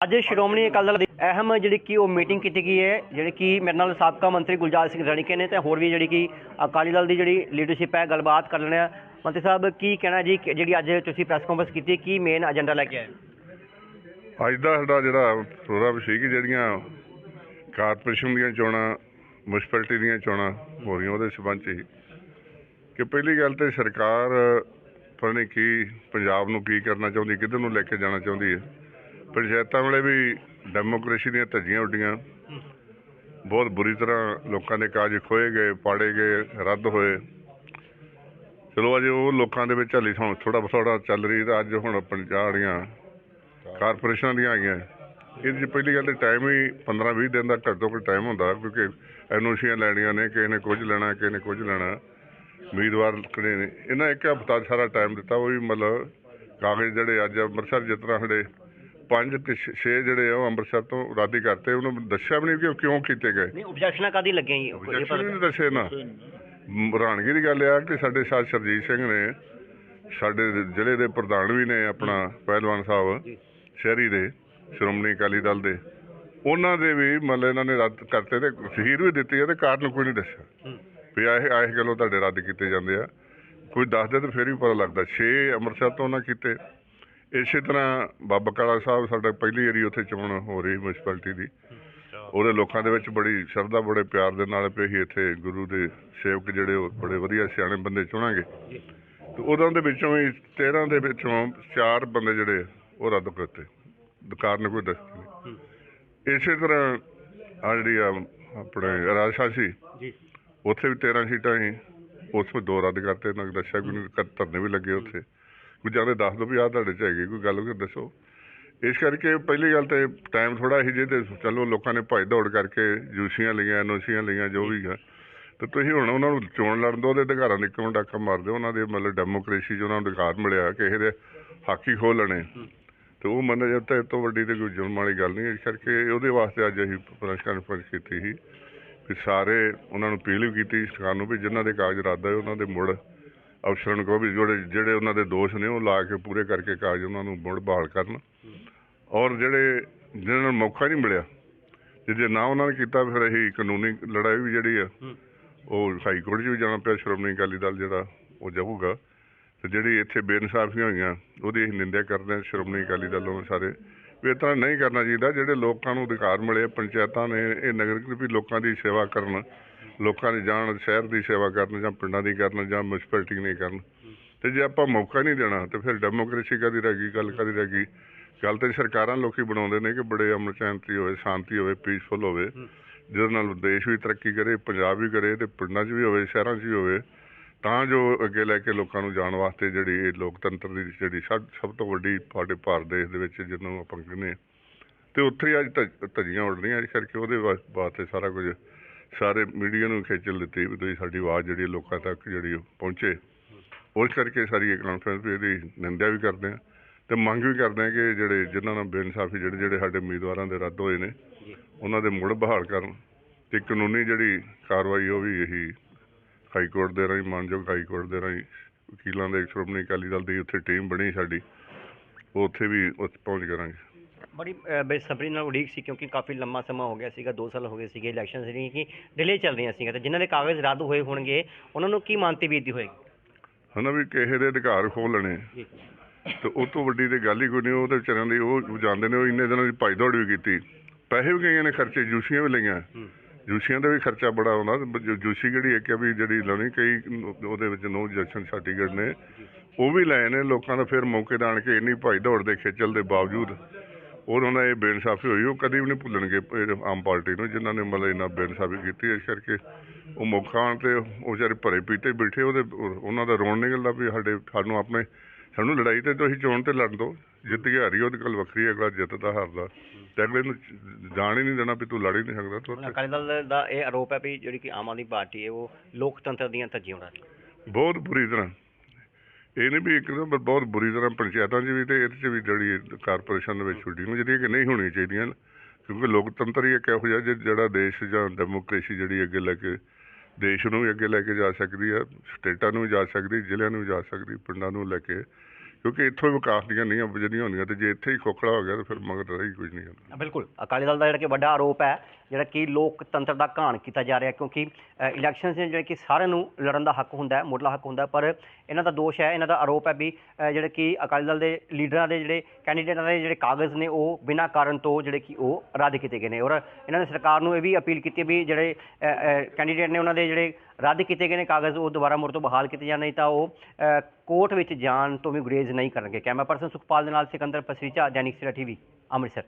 ਅੱਜ ਸ਼੍ਰੋਮਣੀ ਅਕਾਲੀ ਦਲ ਦੀ ਅਹਿਮ ਜਿਹੜੀ ਕਿ ਉਹ ਮੀਟਿੰਗ ਕੀਤੀ ਗਈ ਹੈ, ਜਿਹੜੀ ਕਿ ਮੇਰੇ ਨਾਲ ਸਾਬਕਾ ਮੰਤਰੀ ਗੁਲਜ਼ਾਰ ਸਿੰਘ ਰਣੀਕੇ ਨੇ ਤੇ ਹੋਰ ਵੀ ਜਿਹੜੀ ਕਿ ਅਕਾਲੀ ਦਲ ਦੀ ਜਿਹੜੀ ਲੀਡਰਸ਼ਿਪ ਹੈ, ਗੱਲਬਾਤ ਕਰ ਲੈਣੇ ਆ ਮੰਤਰੀ ਸਾਹਿਬ, ਕੀ ਕਹਿਣਾ ਜੀ? ਕਿ ਜਿਹੜੀ ਅੱਜ ਤੁਸੀਂ ਪ੍ਰੈਸ ਕਾਨਫਰੰਸ ਕੀਤੀ, ਕੀ ਮੇਨ ਏਜੰਡਾ ਲੈ ਕੇ ਆਏ? ਅੱਜ ਦਾ ਸਾਡਾ ਜਿਹੜਾ ਪ੍ਰੋਗਰਾਮ ਸੀ ਕਿ ਜਿਹੜੀਆਂ ਕਾਰਪੋਰੇਸ਼ਨ ਦੀਆਂ ਚੋਣਾਂ ਮਿਊਨਿਸਪੈਲਿਟੀ ਦੀਆਂ ਚੋਣਾਂ ਹੋ ਰਹੀਆਂ ਉਹਦੇ ਸਬੰਧ 'ਚ ਸੀ ਕਿ ਪਹਿਲੀ ਗੱਲ ਤੇ ਸਰਕਾਰ ਪਤਾ ਨਹੀਂ ਕੀ, ਪੰਜਾਬ ਨੂੰ ਕੀ ਕਰਨਾ ਚਾਹੁੰਦੀ, ਕਿੱਧਰ ਨੂੰ ਲੈ ਕੇ ਜਾਣਾ ਚਾਹੁੰਦੀ ਹੈ? ਪੰਚਾਇਤਾਂ ਵਾਲੇ ਵੀ ਡੈਮੋਕ੍ਰੇਸੀ ਦੀਆਂ ਧੱਜੀਆਂ ਉੱਡੀਆਂ। ਬਹੁਤ ਬੁਰੀ ਤਰ੍ਹਾਂ ਲੋਕਾਂ ਦੇ ਕਾਜ ਖੋਏ ਗਏ, ਪਾੜੇ ਗਏ, ਰੱਦ ਹੋਏ। ਚਲੋ ਅਜੇ ਉਹ ਲੋਕਾਂ ਦੇ ਵਿੱਚ ਹਲੀ ਹੁਣ ਥੋੜਾ ਥੋੜਾ ਚੱਲ ਰਹੀ, ਤਾਂ ਅੱਜ ਹੁਣ ਪੰਜਾਬ ਦੀਆਂ ਕਾਰਪੋਰੇਸ਼ਨਾਂ ਦੀਆਂ ਆਈਆਂ। ਇਹਦੇ 'ਚ ਪਹਿਲੀ ਗੱਲ ਤੇ ਟਾਈਮ ਹੀ 15-20 ਦਿਨ ਦਾ ਘੱਟ ਤੋਂ ਘੱਟ ਟਾਈਮ ਹੁੰਦਾ, ਕਿਉਂਕਿ ਐਨਓਸੀਆਂ ਲੈਣੀਆਂ ਨੇ, ਕਿਸੇ ਨੇ ਕੁਝ ਲੈਣਾ, ਕਿਸੇ ਨੇ ਕੁਝ ਲੈਣਾ। ਉਮੀਦਵਾਰ ਕਿਹੜੇ ਨੇ? ਇਹਨਾਂ ਇੱਕ ਹਫ਼ਤਾ ਸਾਰਾ ਟਾਈਮ ਦਿੱਤਾ, ਉਹ ਵੀ ਮਤਲਬ ਕਾਗਜ਼ ਜਿਹੜੇ ਅੱਜ ਅੰਮ੍ਰਿਤਸਰ ਜਿਸ ਤਰ੍ਹਾਂ ਸਾਡੇ ਪੰਜ ਤੇ ਛੇ- ਛੇ ਜਿਹੜੇ ਆ ਉਹ ਅੰਮ੍ਰਿਤਸਰ ਤੋਂ ਰਾਦੀ ਕਰਤੇ। ਉਹਨੂੰ ਦੱਸਿਆ ਵੀ ਨਹੀਂ ਕਿ ਉਹ ਕਿਉਂ ਕੀਤੇ ਗਏ? ਨਹੀਂ ਆਬਜੈਕਸ਼ਨਾਂ ਕਾਦੀ ਲੱਗੀਆਂ ਜੀ? ਇਹ ਪਤਾ- ਨਹੀਂ ਦੱਸੇ ਨਾ। ਹੈਰਾਨਗੀ ਦੀ ਗੱਲ ਇਹ ਆ ਕਿ ਸਾਡੇ ਸਾਥ ਸਰਜੀਤ ਸਿੰਘ ਨੇ ਸਾਡੇ ਜ਼ਿਲ੍ਹੇ ਦੇ ਪ੍ਰਧਾਨ ਵੀ ਨੇ ਆਪਣਾ ਪਹਿਲਵਾਨ ਸਾਹਿਬ ਸ਼ਹਿਰੀ ਦੇ ਸ਼੍ਰੋਮਣੀ ਅਕਾਲੀ ਦਲ ਦੇ। ਉਹਨਾਂ ਦੇ ਵੀ ਮਤਲਬ ਇਹਨਾਂ ਨੇ ਰੱਦ ਕਰਤੇ ਤੇ ਜ਼ਹੀਰ ਵੀ ਦਿੱਤੀ ਹੈ ਤੇ ਕਾਰਨ ਕੋਈ ਨਹੀਂ ਦੱਸਿਆ। ਵੀ ਆਏ ਆਏ ਗੱਲੋਂ ਤੁਹਾਡੇ ਰੱਦ ਕੀਤੇ ਜਾਂਦੇ ਆ। ਕੋਈ ਦੱਸਦੇ ਤਾਂ ਫੇਰ ਵੀ ਪਤਾ ਲੱਗਦਾ। 6 ਅੰਮ੍ਰਿਤਸਰ ਤੋਂ ਉਹਨਾਂ ਕੀਤੇ। ਇਸੇ ਤਰ੍ਹਾਂ ਬਾਬਾ ਕਾਲਾ ਸਾਹਿਬ ਸਾਡਾ ਪਹਿਲੀ ਵਾਰੀ ਉੱਥੇ ਚੋਣ ਹੋ ਰਹੀ ਮਿਊਨਿਸਪੈਲਿਟੀ ਦੀ। ਉਹਦੇ ਲੋਕਾਂ ਦੇ ਵਿੱਚ ਬੜੀ ਸ਼ਰਧਾ ਬੜੇ ਪਿਆਰ ਦੇ ਨਾਲ ਅਸੀਂ ਇੱਥੇ ਗੁਰੂ ਦੇ ਸੇਵਕ ਜਿਹੜੇ ਉਹ ਬੜੇ ਵਧੀਆ ਸਿਆਣੇ ਬੰਦੇ ਚੁਣਾਂਗੇ। ਤੇ ਉਹਨਾਂ ਦੇ ਵਿੱਚੋਂ ਵੀ 13 ਦੇ ਵਿੱਚੋਂ ਚਾਰ ਬੰਦੇ ਜਿਹੜੇ ਉਹ ਰੱਦ ਕਰਤੇ। ਕਾਰਨ ਕੋਈ ਦੱਸਦੇ ਨਹੀਂ। ਇਸੇ ਤਰ੍ਹਾਂ ਆ ਜਿਹੜੀ ਆ ਆਪਣੇ ਰਾਜਸ਼ਾਹ ਸੀ ਜੀ। ਉੱਥੇ ਵੀ 13 ਸੀਟਾਂ ਸੀ। ਉਸ ਵਿੱਚ ਦੋ ਰੱਦ ਕਰਤੇ। ਨਾ ਦੱਸਿਆ ਕੋਈ ਧਰਨੇ ਵੀ ਲੱਗੇ ਉੱਥੇ। ਕੋਈ ਜਾਂਦੇ ਦੱਸ ਦੋ ਵੀ ਆਹ ਤੁਹਾਡੇ ਚ ਹੈਗੀ, ਕੋਈ ਗੱਲ ਕੋਈ ਦੱਸੋ। ਇਸ ਕਰਕੇ ਪਹਿਲੀ ਗੱਲ ਤੇ ਟਾਈਮ ਥੋੜਾ ਸੀ ਜੇ ਤੇ ਚਲੋ ਲੋਕਾਂ ਨੇ ਭੱਜ ਦੌੜ ਕਰਕੇ ਜੂਸੀਆਂ ਲਈਆਂ, ਐਨਓਸੀਆਂ ਲਈਆਂ, ਜੋ ਵੀ ਹੈ ਤੇ ਤੁਸੀਂ ਹੁਣ ਉਹਨਾਂ ਨੂੰ ਚੋਣ ਲੜਨ ਦੋ ਉਹਦੇ ਅਧਿਕਾਰਾਂ ਦੇ ਕਿਉਂ ਡਾਕਾ ਮਾਰਦੇ ਹੋ? ਉਹਨਾਂ ਦੇ ਮਤਲਬ ਡੈਮੋਕ੍ਰੇਸੀ 'ਚ ਉਹਨਾਂ ਨੂੰ ਅਧਿਕਾਰ ਮਿਲਿਆ, ਕਿਸੇ ਦੇ ਹਾਕੀ ਖੋਹ ਲੈਣੇ। ਤੇ ਉਹ ਮੰਨ ਜੇ ਤਾਂ ਇਹ ਤੋਂ ਵੱਡੀ ਤੇ ਕੋਈ ਜੁਰਮ ਵਾਲੀ ਗੱਲ ਨਹੀਂ ਇਸ ਕਰਕੇ ਉਹਦੇ ਵਾਸਤੇ ਅੱਜ ਅਸੀਂ ਪ੍ਰੈਸ ਕਾਨਫਰੰਸ ਕੀਤੀ ਸੀ। ਕਿ ਸਾਰੇ ਉਹਨਾਂ ਨੂੰ ਅਪੀਲ ਵੀ ਕੀਤੀ ਸਰਕਾਰ ਨੂੰ ਵੀ, ਜਿਨ੍ਹਾਂ ਦੇ ਕਾਗਜ਼ ਰੱਦ ਹੋਏ, ਉਹਨਾਂ ਦੇ ਮੁੜ ਅਫਸਰਾਂ ਨੂੰ ਕਹੋ ਵੀ ਜਿਹੜੇ ਜਿਹੜੇ ਉਹਨਾਂ ਦੇ ਦੋਸ਼ ਨੇ ਉਹ ਲਾ ਕੇ ਪੂਰੇ ਕਰਕੇ ਕਾਗਜ਼ ਉਹਨਾਂ ਨੂੰ ਮੁੜ ਬਹਾਲ ਕਰਨ। ਔਰ ਜਿਹੜੇ ਜਿਹਨਾਂ ਨੂੰ ਮੌਕਾ ਨਹੀਂ ਮਿਲਿਆ ਤੇ ਜੇ ਨਾ ਉਹਨਾਂ ਨੇ ਕੀਤਾ ਫਿਰ ਅਸੀਂ ਕਾਨੂੰਨੀ ਲੜਾਈ ਵੀ ਜਿਹੜੀ ਆ। ਉਹ ਹਾਈ ਕੋਰਟ 'ਚ ਵੀ ਜਾਣਾ ਪਿਆ ਸ਼੍ਰੋਮਣੀ ਅਕਾਲੀ ਦਲ ਜਿਹੜਾ ਉਹ ਜਾਊਗਾ। ਤੇ ਜਿਹੜੀ ਇੱਥੇ ਬੇਇਨਸਾਫੀਆਂ ਹੋਈਆਂ ਉਹਦੀ ਅਸੀਂ ਨਿੰਦਿਆ ਕਰਦੇ ਹਾਂ ਸ਼੍ਰੋਮਣੀ ਅਕਾਲੀ ਦਲ ਵੱਲੋਂ ਸਾਰੇ। ਵੀ ਤਰ੍ਹਾਂ ਨਹੀਂ ਕਰਨਾ ਚਾਹੀਦਾ ਜਿਹੜੇ ਲੋਕਾਂ ਨੂੰ ਅਧਿਕਾਰ ਮਿਲੇ ਪੰਚਾਇਤਾਂ ਨੇ ਇਹ ਨਗਰ ਵੀ ਲੋਕਾਂ ਦੀ ਸੇਵਾ ਕਰਨ ਲੋਕਾਂ ਦੀ ਜਾਣ ਸ਼ਹਿਰ ਦੀ ਸੇਵਾ ਕਰਨ ਜਾਂ ਪਿੰਡਾਂ ਦੀ ਕਰਨ ਜਾਂ ਮਿਊਨਿਸਪੈਲਿਟੀ ਦੀ ਕਰਨ। ਤੇ ਜੇ ਆਪਾਂ ਮੌਕਾ ਨਹੀਂ ਦੇਣਾ ਤੇ ਫਿਰ ਡੈਮੋਕ੍ਰੇਸੀ ਕਦੀ ਰਹਿ ਗਈ ਗੱਲ ਕਦੀ ਰਹਿ ਗਈ? ਗੱਲ ਤੇ ਸਰਕਾਰਾਂ ਲੋਕੀ ਬਣਾਉਂਦੇ ਨੇ ਕਿ ਬੜੇ ਅਮਨ ਸ਼ਾਂਤੀ ਹੋਵੇ ਸ਼ਾਂਤੀ ਹੋਵੇ ਪੀਸਫੁਲ ਹੋਵੇ। ਜਿਹਦੇ ਨਾਲ ਦੇਸ਼ ਵੀ ਤਰੱਕੀ ਕਰੇ ਪੰਜਾਬ ਵੀ ਕਰੇ ਤੇ ਪਿੰਡਾਂ 'ਚ ਵੀ ਹੋਵੇ ਸ਼ਹਿਰਾਂ 'ਚ ਵੀ ਹੋਵੇ ਤਾਂ ਜੋ ਅੱਗੇ ਲੈ ਕੇ ਲੋਕਾਂ ਨੂੰ ਜਾਣ ਵਾਸਤੇ ਜਿਹੜੀ ਇਹ ਲੋਕਤੰਤਰ ਦੀ ਜਿਹੜੀ ਸਭ ਤੋਂ ਵੱਡੀ ਸਾਡੇ ਭਾਰਤ ਦੇਸ਼ ਦੇ ਵਿੱਚ ਜਿਹਨੂੰ ਆਪਾਂ ਕਹਿੰਦੇ ਤੇ ਉੱਥੇ ਅੱਜ ਧੱਜ- ਧੱਜੀਆਂ ਉੱਡ ਰਹੀਆਂ ਇਸ ਕਰਕੇ ਉਹਦੇ ਵਾਸਤੇ ਸਾਰਾ ਕੁਝ ਸਾਰੇ ਮੀਡੀਆ ਨੂੰ ਖੇਚਲ ਦਿੱਤੀ ਵੀ ਤੁਸੀਂ ਸਾਡੀ ਆਵਾਜ਼ ਜਿਹੜੀ ਲੋਕਾਂ ਤੱਕ ਜਿਹੜੀ ਉਹ ਪਹੁੰਚੇ। ਉਸ ਕਰਕੇ ਸਾਰੀ ਇਹ ਕਾਨਫਰੰਸ ਵੀ ਇਹਦੀ ਨਿੰਦਿਆ ਵੀ ਕਰਦੇ ਆ ਤੇ ਮੰਗ ਵੀ ਕਰਦੇ ਆ ਕਿ ਜਿਹੜੇ ਜਿਨ੍ਹਾਂ ਨਾਲ ਬੇਇਨਸਾਫੀ ਜਿਹੜੇ ਜਿਹੜੇ ਸਾਡੇ ਉਮੀਦਵਾਰਾਂ ਦੇ ਰੱਦ ਹੋਏ ਨੇ, ਉਹਨਾਂ ਦੇ ਮੁੜ ਬਹਾਲ ਕਰਨ ਤੇ ਕਾਨੂੰਨੀ ਜਿਹੜੀ ਕਾਰਵਾਈ ਉਹ ਵੀ ਇਹੀ ਹਾਈ ਕੋਰਟ ਦੇ ਰਾਹੀਂ, ਮਾਨਯੋਗ ਹਾਈ ਕੋਰਟ ਦੇ ਰਾਹੀਂ ਵਕੀਲਾਂ ਦੇ ਸ਼੍ਰੋਮਣੀ ਅਕਾਲੀ ਦਲ ਦੀ ਉੱਥੇ ਟੀਮ ਬਣੀ ਸਾਡੀ, ਉਹ ਉੱਥੇ ਵੀ ਉੱਥੇ ਪਹੁੰਚ ਕਰਾਂਗੇ। ਬੜੀ ਬੇਸਬਰੀ ਨਾਲ ਉਡੀਕ ਸੀ ਕਿਉਂਕਿ ਕਾਫੀ ਲੰਮਾ ਸਮਾਂ ਹੋ ਗਿਆ ਸੀਗਾ 2 ਸਾਲ ਹੋ ਗਏ ਸੀਗੇ ਇਲੈਕਸ਼ਨ ਜਿਹੜੀਆਂ ਕਿ ਡਿਲੇ ਚੱਲ ਰਹੀਆਂ ਸੀਗੀਆਂ। ਤੇ ਜਿਨ੍ਹਾਂ ਦੇ ਕਾਗਜ਼ ਰੱਦ ਹੋਏ ਹੋਣਗੇ ਉਹਨਾਂ ਨੂੰ ਕੀ ਮਾਨਤੀ ਬੀਤਦੀ ਹੋਏਗੀ? ਹਨਾ ਵੀ ਕਿਸੇ ਦੇ ਅਧਿਕਾਰ ਖੋਹ ਲੈਣੇ। ਜੀ। ਤੇ ਉਹ ਤੋਂ ਵੱਡੀ ਤੇ ਗੱਲ ਹੀ ਕੋਈ ਨਹੀਂ ਉਹ ਤੇ ਵਿਚਾਰਿਆਂ ਦੀ ਉਹ ਜਾਂਦੇ ਨੇ ਉਹ ਇੰਨੇ ਦਿਨਾਂ ਦੀ ਭੱਜ ਦੌੜ ਵੀ ਕੀਤੀ। ਪੈਸੇ ਵੀ ਗਈਆਂ ਨੇ ਖਰਚੇ ਜੂਸੀਆਂ ਵੀ ਲਈਆਂ। ਹੂੰ। ਜੂਸੀਆਂ ਦਾ ਵੀ ਖਰਚਾ ਬੜਾ ਬ- ਜੂਸੀ ਜਿਹੜੀ ਇੱਕ ਆ ਵੀ ਜਿਹੜੀ ਲਾਉਣੀ ਕਈ ਉਹਦੇ ਵਿੱਚ ਨੋ ਜੈਕਸ਼ਨ ਸਰਟੀਫਿਕੇਟ ਨੇ ਉਹ ਵੀ ਲਏ ਨੇ ਲੋਕਾਂ ਦਾ ਫਿਰ ਮੌਕੇ ਦਾ ਆਣ ਕੇ ਇੰਨੀ ਭੱਜ ਦੌੜ ਦੇ ਖੇਚਲ ਦੇ ਬਾਵਜੂਦ। ਉਹਨਾਂ ਨਾਲ ਇਹ ਬੇਇਨਸਾਫੀ ਹੋਈ ਉਹ ਕਦੀ ਵੀ ਨਹੀਂ ਭੁੱਲਣਗੇ ਇਹ ਆਮ ਪਾਰਟੀ ਨੂੰ ਜਿਨ੍ਹਾਂ ਨੇ ਮਤਲਬ ਇਹਨਾਂ ਬੇਇਨਸਾਫੀ ਕੀਤੀ ਇਸ ਕਰਕੇ ਉਹ ਆਉਣ ਤੇ ਉਹ ਵਿਚਾਰੇ ਭਰੇ ਪੀਤੇ ਬੈਠੇ ਉਹਦੇ ਉਹਨਾਂ ਦਾ ਰੋਣ ਨਿਕਲਦਾ ਵੀ ਸਾਡੇ ਸਾਨੂੰ ਆਪਣੇ ਸਾਨੂੰ ਲੜਾਈ ਤੇ ਤੁਸੀਂ ਚੋਣ ਤੇ ਲੜ ਦੋ ਜਿੱਤ ਕੇ ਹਾਰੀ ਉਹਦੀ ਗੱਲ ਵੱਖਰੀ ਹੈ, ਅਗਲਾ ਜਿੱਤਦਾ ਹਾਰਦਾ। ਤੇ ਅਗਲੇ ਨੂੰ ਜਾਣ ਹੀ ਨਹੀਂ ਦੇਣਾ ਵੀ ਤੂੰ ਲੜ ਹੀ ਨਹੀਂ ਸਕਦਾ ਤੂੰ ਅਕਾਲੀ ਦਲ ਦਾ ਇਹ ਆਰੋਪ ਹੈ ਵੀ ਜਿਹੜੀ ਕਿ ਆਮ ਆਦਮੀ ਪਾਰਟੀ ਹੈ ਉਹ ਲੋਕਤੰਤਰ ਦੀਆਂ ਧੱਜੀਆਂ ਉਡਾ ਰਹੀ ਬਹੁਤ ਬੁਰੀ ਤਰ੍ਹਾਂ। ਇਹ ਨਹੀਂ ਵੀ ਇੱਕ ਇੱਕਦਮ ਬਹੁਤ ਬੁਰੀ ਤਰ੍ਹਾਂ ਪੰਚਾਇਤਾਂ 'ਚ ਵੀ ਤੇ ਇਹਦੇ 'ਚ ਵੀ ਜਿਹੜੀ ਕਾਰਪੋਰੇਸ਼ਨ ਦੇ ਵਿੱਚ ਸ਼ੂਟਿੰਗ ਜਿਹੜੀਆਂ ਕਿ ਨਹੀਂ ਹੋਣੀਆਂ ਚਾਹੀਦੀਆਂ ਕਿਉਂਕਿ ਲੋਕਤੰਤਰ ਹੀ ਇੱਕ ਇਹੋ ਜਿਹਾ ਜਿ- ਜਿਹੜਾ ਦੇਸ਼ ਜਾਂ ਡੈਮੋਕ੍ਰੇਸੀ ਜਿਹੜੀ ਅੱਗੇ ਲੈ ਕੇ ਦੇਸ਼ ਨੂੰ ਵੀ ਅੱਗੇ ਲੈ ਕੇ ਜਾ ਸਕਦੀ ਹੈ ਸਟੇਟਾਂ ਨੂੰ ਵੀ ਜਾ ਸਕਦੀ, ਜ਼ਿਲ੍ਹਿਆਂ ਨੂੰ ਵੀ ਜਾ ਸਕਦੀ, ਪਿੰਡਾਂ ਨੂੰ ਲੈ ਕੇ, ਕਿਉਂਕਿ ਇੱਥੋਂ ਵਿਕਾਸ ਦੀਆਂ ਨੀਹਾਂ ਜਿਹੜੀਆਂ ਹੁੰਦੀਆਂ ਤੇ ਜੇ ਇੱਥੇ ਹੀ ਖੋਖਲਾ ਹੋ ਗਿਆ ਤਾਂ ਫਿਰ ਮਗਰ ਰਹੀ ਕੁਝ ਨਹੀਂ ਹੁੰਦਾ। ਬਿਲਕੁਲ, ਅਕਾਲੀ ਦਲ ਦਾ ਜਿਹੜਾ ਕਿ ਵੱਡਾ ਆਰੋਪ ਹੈ ਜਿਹੜਾ ਕਿ ਲੋਕਤੰਤਰ ਦਾ ਘਾਣ ਕੀਤਾ ਜਾ ਰਿਹਾ ਕਿਉਂਕਿ ਇਲੈਕਸ਼ਨਸ ਨੇ ਜਿਹੜੇ ਕਿ ਸਾਰਿਆਂ ਨੂੰ ਲੜਨ ਦਾ ਹੱਕ ਹੁੰਦਾ ਹੈ ਮੁੱਢਲਾ ਹੱਕ ਹੁੰਦਾ ਪਰ ਇਹਨਾਂ ਦਾ ਦੋਸ਼ ਹੈ, ਇਹਨਾਂ ਦਾ ਆਰੋਪ ਹੈ ਵੀ ਜਿਹੜੇ ਕਿ ਅਕਾਲੀ ਦਲ ਦੇ ਲੀਡਰਾਂ ਦੇ ਜਿਹੜੇ ਕੈਂਡੀਡੇਟਾਂ ਦੇ ਜਿਹੜੇ ਕਾਗਜ਼ ਨੇ, ਉਹ ਬਿਨਾਂ ਕਾਰਨ ਤੋਂ ਜਿਹੜੇ ਕਿ ਉਹ ਰੱਦ ਕੀਤੇ ਗਏ ਨੇ ਔਰ ਇਹਨਾਂ ਨੇ ਸਰਕਾਰ ਨੂੰ ਇਹ ਵੀ ਅਪੀਲ ਕੀਤੀ ਵੀ ਜਿਹੜੇ ਕੈਂਡੀਡੇਟ ਨੇ ਉਹਨਾਂ ਦੇ ਜਿਹੜੇ ਰੱਦ ਕੀਤੇ ਗਏ ਨੇ ਕਾਗਜ਼, ਉਹ ਦੁਬਾਰਾ ਮੁੜ ਤੋਂ ਬਹਾਲ ਕੀਤੇ ਜਾਣ, ਨਹੀਂ ਤਾਂ ਉਹ ਕੋਰਟ ਵਿੱਚ ਜਾਣ ਤੋਂ ਵੀ ਗੁਰੇਜ਼ ਨਹੀਂ ਕਰਨਗੇ। ਕੈਮਰਾ ਪਰਸਨ ਸੁਖਪਾਲ ਦੇ ਨਾਲ ਸਿਕੰਦਰ ਪਸਰੀਚਾ, ਦੈਨਿਕ ਸਵੇਰਾ ਟੀਵੀ, ਅੰਮ੍ਰਿਤਸਰ।